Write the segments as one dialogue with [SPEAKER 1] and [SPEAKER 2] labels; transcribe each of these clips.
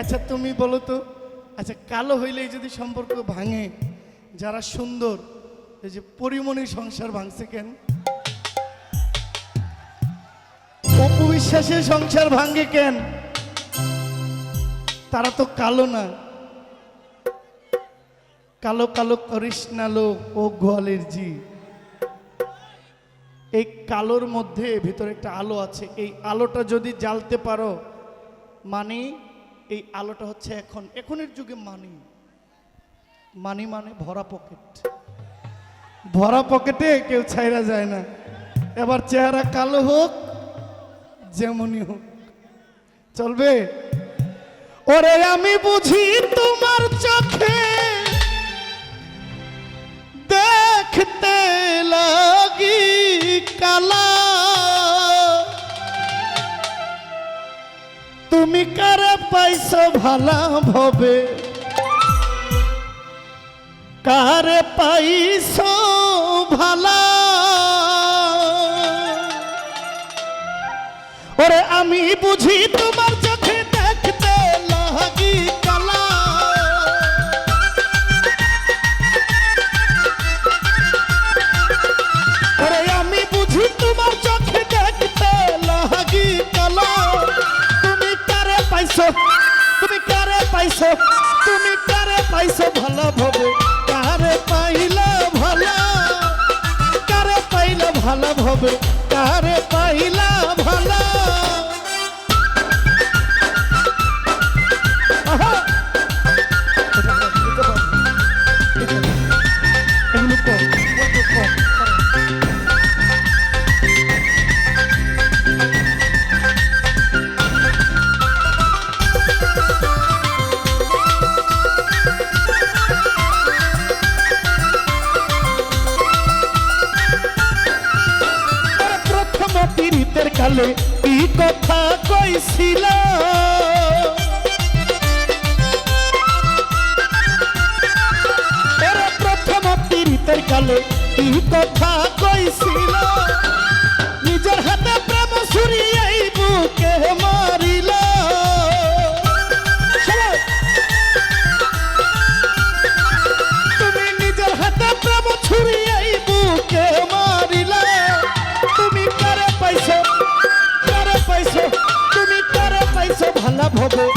[SPEAKER 1] আচ্ছা তুমি বলো তো। আচ্ছা কালো হইলেই যদি সম্পর্ক ভাঙে, যারা সুন্দর, এই যে পরিমণির সংসার ভাঙছে কেন? অপু বিশ্বাসের সংসার ভাঙে কেন? তারা তো কালো না। কালো কালো করিস লোক ও গোয়ালের জি। এই কালোর মধ্যে ভিতরে একটা আলো আছে। এই আলোটা যদি জ্বালতে পারো মানে এই আলোটা হচ্ছে এখন, এখনের যুগে মানি। মানি মানে ভরা পকেট। ভরা পকেটে কেউ ছাইরা যায় না। এবার চেহারা কালো হোক, যেমনই হোক। চলবে? ওরে আমি বুঝি তোমার চোখে ভালা ভবে। কারে পাইছো ভালা? ওরে আমি বুঝি তোমার পাইলে ভালো ভাবে কারে কালে কি কথা কইছিল? প্রথম পীড়িতের কালে কি কথা কইছিল? পাইছো ভালা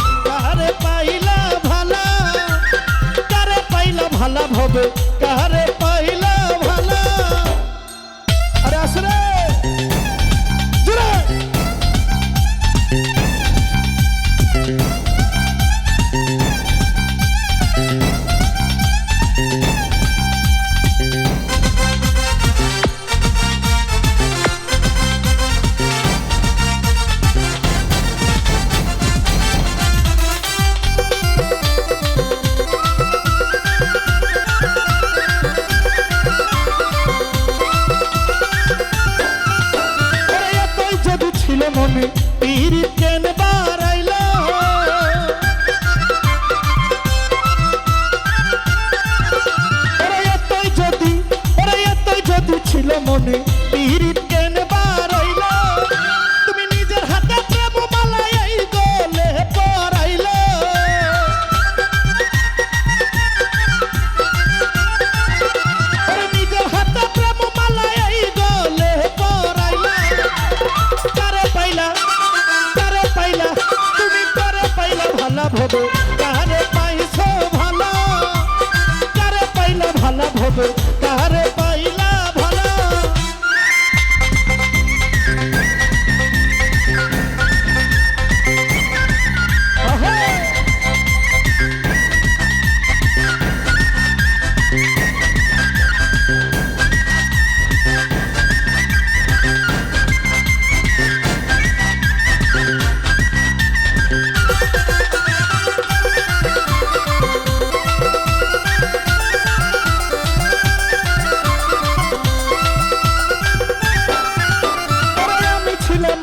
[SPEAKER 1] মনে পীড়িত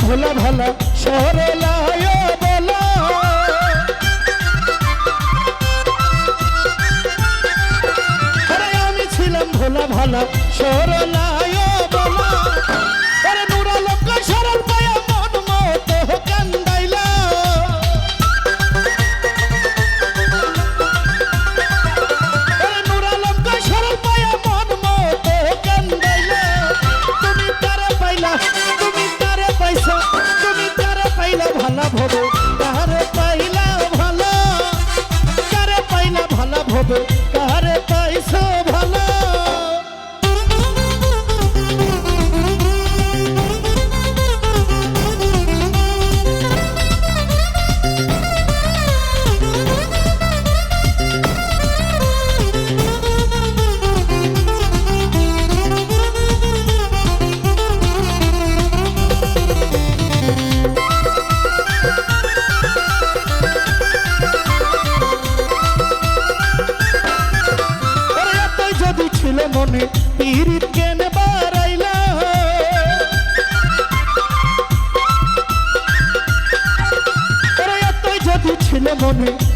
[SPEAKER 1] ভোলা ভালা সরলায় বলা। আমি ছিলাম ভোলা ভালা সরলায় ভরো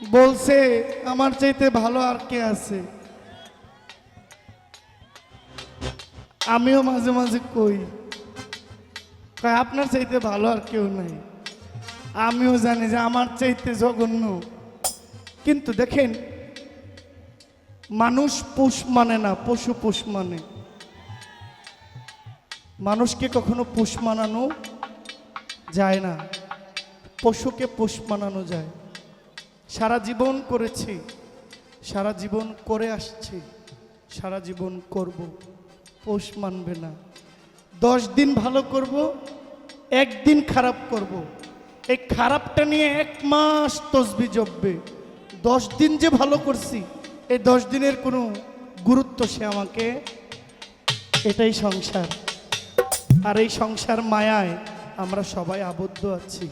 [SPEAKER 1] বলছে, আমার চাইতে ভালো আর কে আছে? আমিও মাঝে মাঝে কই, কয়, আপনার চাইতে ভালো আর কেউ নাই। আমিও জানি যে আমার চাইতে জঘন্য। কিন্তু দেখেন, মানুষ পুষ মানে না, পশু পুষ মানে। মানুষকে কখনো পুষ মানানো যায় না, পশুকে পুষ মানানো যায়। সারা জীবন করেছি, সারা জীবন করে আসছি, সারা জীবন করব, পোষ মানবে না। দশ দিন ভালো করব, একদিন খারাপ করব। এই খারাপটা নিয়ে এক মাস তসবি জপবে। দশ দিন যে ভালো করছি, এই দশ দিনের কোনো গুরুত্ব সে আমাকে, এটাই সংসার। আর এই সংসার মায়ায় আমরা সবাই আবদ্ধ আছি।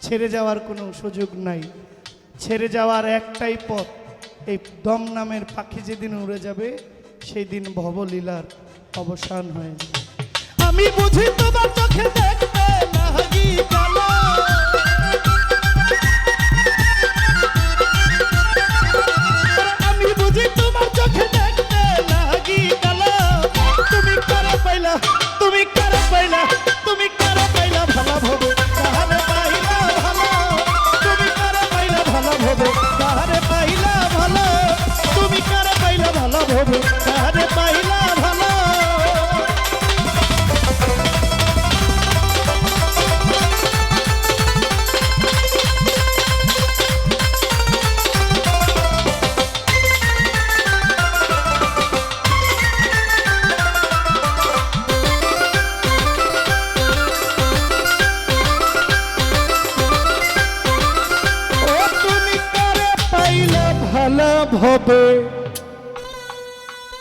[SPEAKER 1] ছেড়ে যাওয়ার কোনো সুযোগ নাই। ছেড়ে যাওয়ার একটাই পথ, এই দম নামের পাখি যেদিন উড়ে যাবে, সেই দিন ভবলীলার অবসান হয়ে যাবে। আমি বুঝি তোমার ভালো ভবে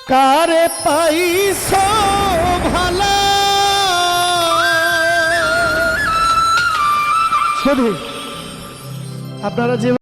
[SPEAKER 1] কারে পাইছ ভালো? শুধু আপনারা যে